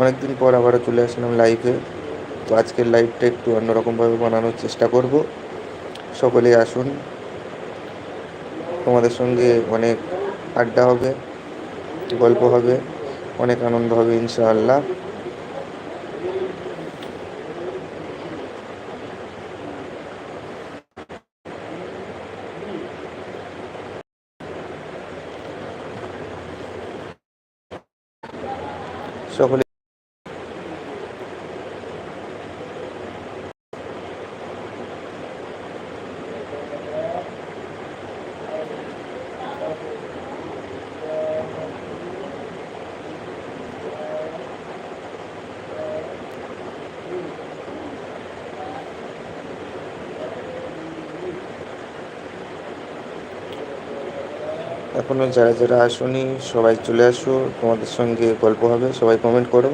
অনেকদিন পর আবারও চলে আসলাম লাইভে তো আজকের লাইভটা একটু অন্যরকমভাবে বানানোর চেষ্টা করব। সকলেই আসুন। তোমাদের সঙ্গে অনেক আড্ডা হবে, গল্প হবে, অনেক আনন্দ হবে, ইনশাআল্লাহ। সকলে এখনও যারা যারা আসুনি, সবাই চলে আসো, তোমাদের সঙ্গে গল্প হবে, সবাই কমেন্ট করো।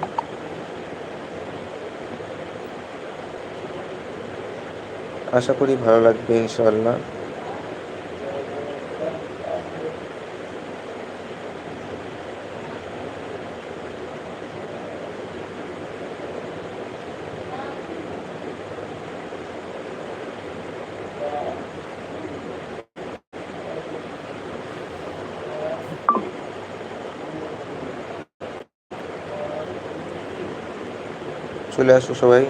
আশা করি ভালো লাগবে ইনশাআল্লাহ। চলে আসো সবাই।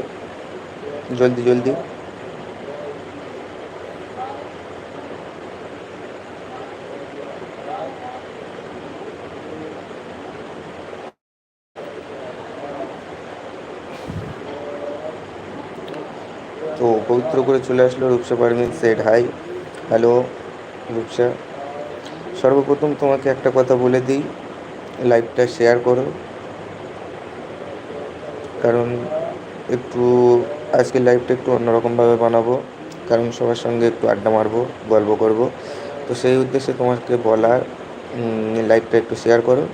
জলদি জলদি। তো পবিত্র করে চলে আসলো Rupsa Parmin set. Hi, hello, Rupsa. সর্বপ্রথম তোমাকে একটা কথা বলে দিই, লাইভটা শেয়ার করো। কারণ একটু আজকের লাইফটা একটু অন্যরকমভাবে বানাবো, কারণ সবার সঙ্গে একটু আড্ডা মারবো, গল্প করব। তো সেই উদ্দেশ্যে তোমাকে বলার লাইফটা একটু শেয়ার করো।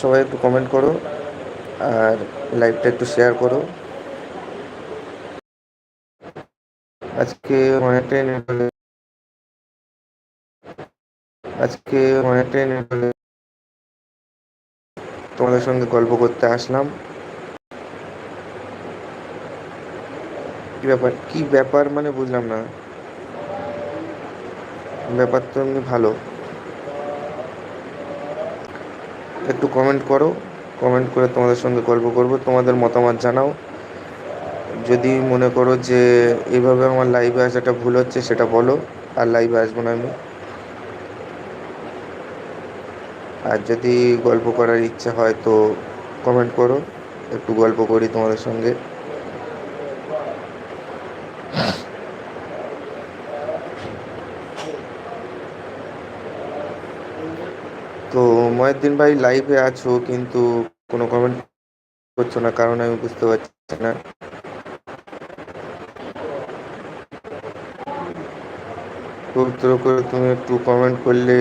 সবাই একটু কমেন্ট করো আর লাইভটা একটু শেয়ার করো। আজকে অনেকটাই আজকে অনেকটাই তোমাদের সঙ্গে গল্প করতে আসলাম। কি ব্যাপার? কি ব্যাপার মানে বুঝলাম না। ব্যাপার তো এমনি ভালো। একটু কমেন্ট করো। কমেন্ট করে তোমাদের সঙ্গে গল্প করব। তোমাদের মতামত জানাও। যদি মনে করো যে এইভাবে আমার লাইভে আসাটা ভুল হচ্ছে, সেটা বলো। আর লাইভে আসব না আমি। আর যদি গল্প করার ইচ্ছা হয় তো কমেন্ট করো। একটু গল্প করি তোমাদের সঙ্গে তো মহিউদ্দিন ভাই লাইভে আছো, কিন্তু কোনো কমেন্ট করছ না, কারণ আমি বুঝতে পারছি না। পবিত্র করে তুমি একটু কমেন্ট করলে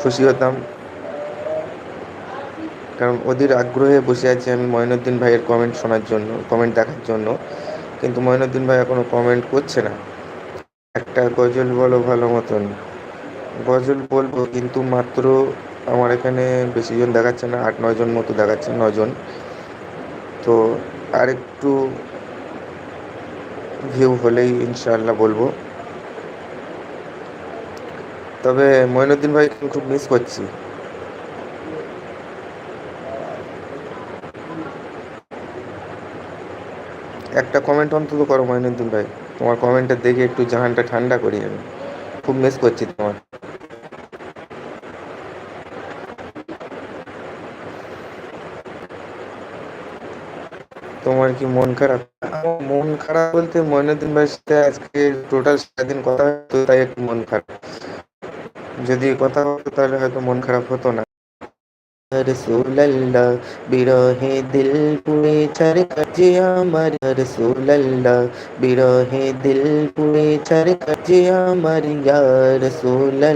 খুশি হতাম। কারণ ওদের আগ্রহে বসে আছি আমি ময়নুদ্দিন ভাইয়ের কমেন্ট শোনার জন্য কমেন্ট দেখার জন্য। কিন্তু ময়নুদ্দিন ভাই এখনও কমেন্ট করছে না। একটা গজল বলো ভালো মতন। গজল বলব, কিন্তু মাত্র আমার এখানে বেশি জন দেখাচ্ছে না, আট নয় জন মতো দেখাচ্ছে নজন তো আরেকটু ভিউ হলেই ইনশাআল্লাহ বলব। তবে মঈনুদ্দিন ভাই খুব মিস করছি। একটা কমেন্ট অন্তত করো মঈনুদ্দিন ভাই। তোমার কমেন্টটা দেখে একটু জাহানটা ঠান্ডা করি আমি। খুব মিস করছি তোমার। তোমার কি মন খারাপ? মন খারাপ বলতে মইনুদ্দিন ভাইয়ের সাথে আজকে টোটাল সারাদিন কথা হতো তাই একটু মন খারাপ। যদি কথা হতো তাহলে হয়তো মন খারাপ হতো না। রসুল্লাহ বিরহে দিল পুড়ে চার কাজে আমার রসুল্লাহ বিরহে দিল পুড়ে চার কাজে আমার রসুল্লাহ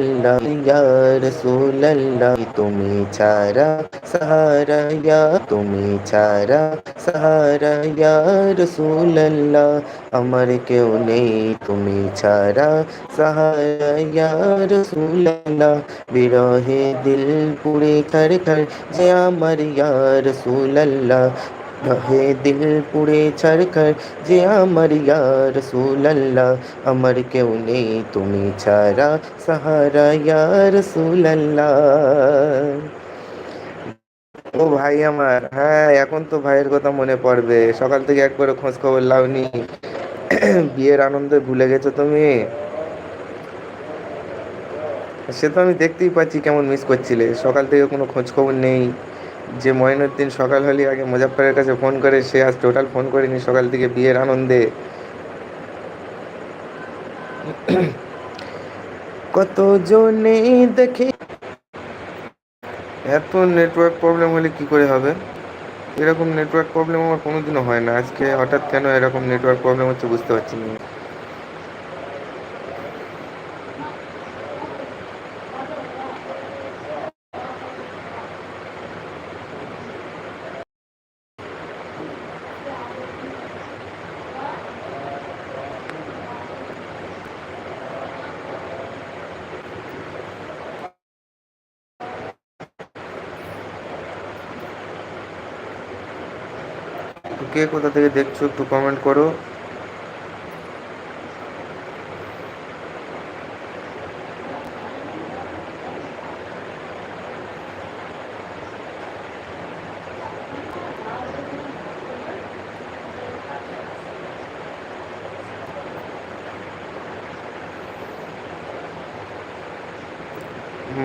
রসুল্লাহ তুমি ছাড়া সাহারা ইয়া তুমি ছাড়া সাহারা ইয়া রসুল্লাহ আমার কেউ নেই তুমি ছাড়া সাহারা ইয়া রসুল্লাহ বিরহে দিল পুড়ে কার যে আমার ইয়া রসুল্লাহ হে দিল পুড়ে ছাড়কার যে আমার ইয়া রসুল্লাহ আমার কেউ নেই, তুমি ছাড়া সাহারা ইয়া রসুল্লাহ ও ভাই আমার হ্যাঁ এখন তো ভাইয়ের কথা মনে পড়বে। সকাল থেকে একবারও খোঁজ খবর লাওনি। বিয়ের আনন্দে ভুলে গেছো তুমি? সে তো আমি দেখতেই পাচ্ছি কেমন মিস করছিলে। সকাল থেকে কোনো খোঁজ খবর নেই। যে ময়নুদ্দিন সকাল হলে আগে মুজাফরের কাছে ফোন করে, সে আজ টোটাল ফোন করেনি সকাল থেকে বিয়ের আনন্দে। কত জনে দেখে? এত নেটওয়ার্ক প্রবলেম হলে কি করে হবে? এরকম নেটওয়ার্ক প্রবলেম আমার কোনোদিনও হয় না। আজকে হঠাৎ কেন এরকম নেটওয়ার্ক প্রবলেম হচ্ছে বুঝতে পারছি না। কে কোথা থেকে দেখছ একটু কমেন্ট করো।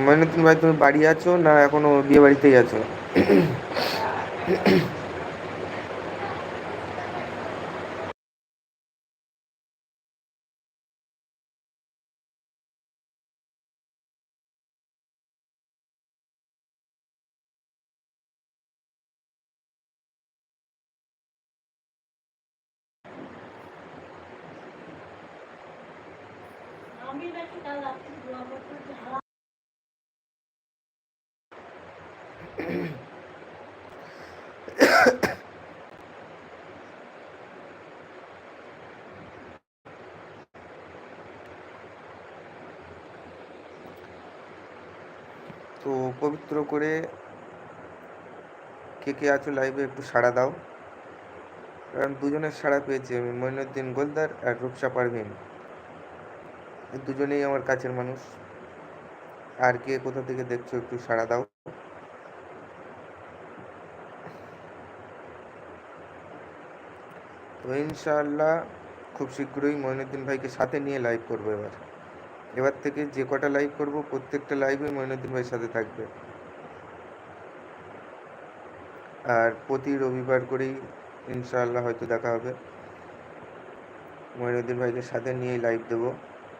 মানে তুমি ভাই, তুমি বাড়ি আছো না এখনও বিয়ে বাড়িতেই আছো? আমি নাকি কাল দোয়া তো পবিত্র করে কে কে আছো লাইভে একটু সাড়া দাও। কারণ দুজনের সাড়া পেয়েছি আমি, মইনুদ্দিন গোলদার আর রূপসা পারভিন। দুজনেই আমার কাছের মানুষ। আর কে কোথা থেকে দেখছ একটু সাড়া দাও। তো ইনশাআল্লাহ খুব শীঘ্রই মইনুদ্দিন ভাইকে সাথে নিয়ে লাইভ করব এবার। এবার থেকে যে কটা লাইভ করব, প্রত্যেকটা লাইভে মইনুদ্দিন ভাইয়ের সাথে থাকবে। আর প্রতি রবিবার করেই ইনশাআল্লাহ হয়তো দেখা হবে। মইনুদ্দিন ভাইকে সাথে নিয়েই লাইভ দেবো।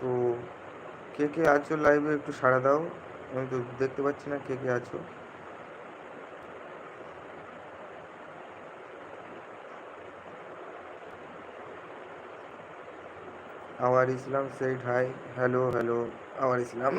তো কে কে আছো লাইভে একটু সাড়া দাও। আমি তো দেখতে পাচ্ছি না কে কে আছো। Hour Islam shed hi hello hello Awar Islam.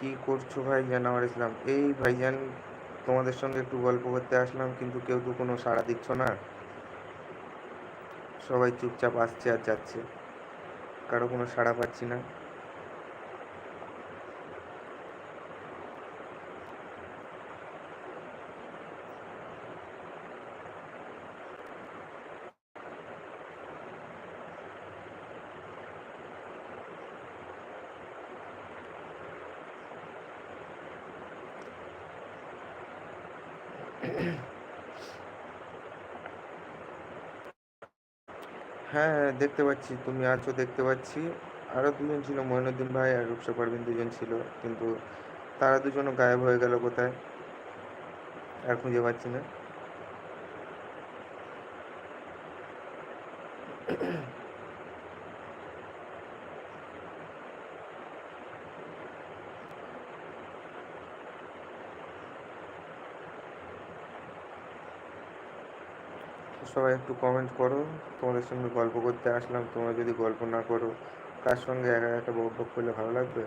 কি করছ ভাইজান? আমার ইসলাম এই ভাইজান, তোমাদের সঙ্গে একটু গল্প করতে আসলাম, কিন্তু কেউ তো কোনো সাড়া দিচ্ছ না। সবাই চুপচাপ আসছে আর যাচ্ছে। কারও কোনো সাড়া পাচ্ছি না। হ্যাঁ হ্যাঁ দেখতে পাচ্ছি। তুমি আছো, দেখতে পাচ্ছি। আরও দুজন ছিল মহিনুদ্দিন ভাই আর রূপসা পারভিন দুজন ছিল, কিন্তু তারা দুজনও গায়েব হয়ে গেল কোথায়? আর খুঁজে পাচ্ছি না। সবাই একটু কমেন্ট করো। তোমাদের সঙ্গে গল্প করতে আসলাম, তোমরা যদি গল্প না করো, কার সঙ্গে একা একা বক বক করলে ভালো লাগবে?